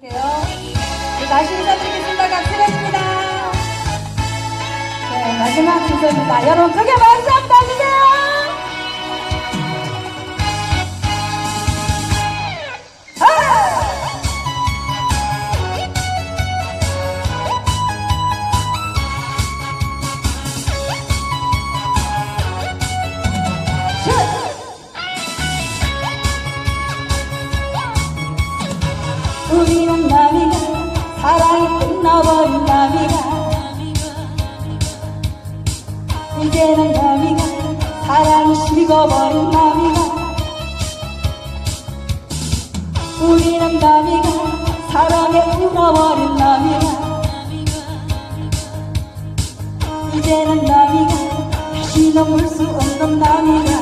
드릴게요. 네, 다시 인사드리겠습니다. 감사합니다. 네, 마지막 순서입니다. 여러분 크게 박수 한번 주세요. 우리 흘러버린 나비가 우리는 나비가 사랑에 울어버린 나비가 이제는 나비가 다시 넘을 수 없는 나비가.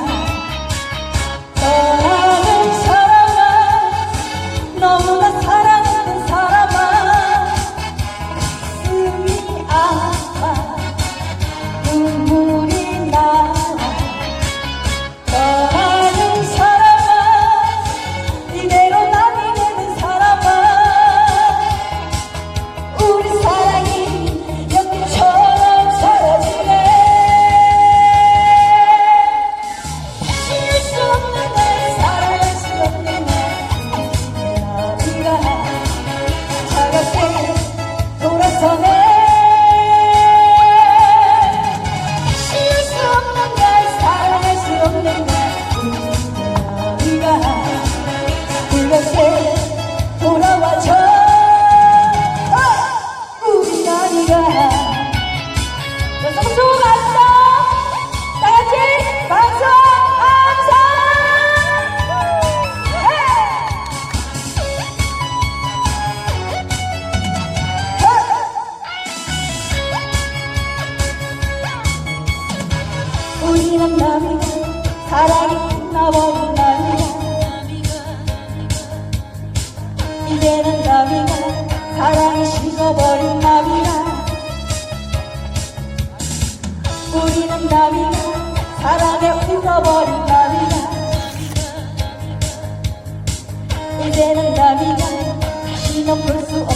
잃어버린 나비야. 우리는 나비야 사랑에 울어버린 나비야 이제는 나비야 다시는 볼수 없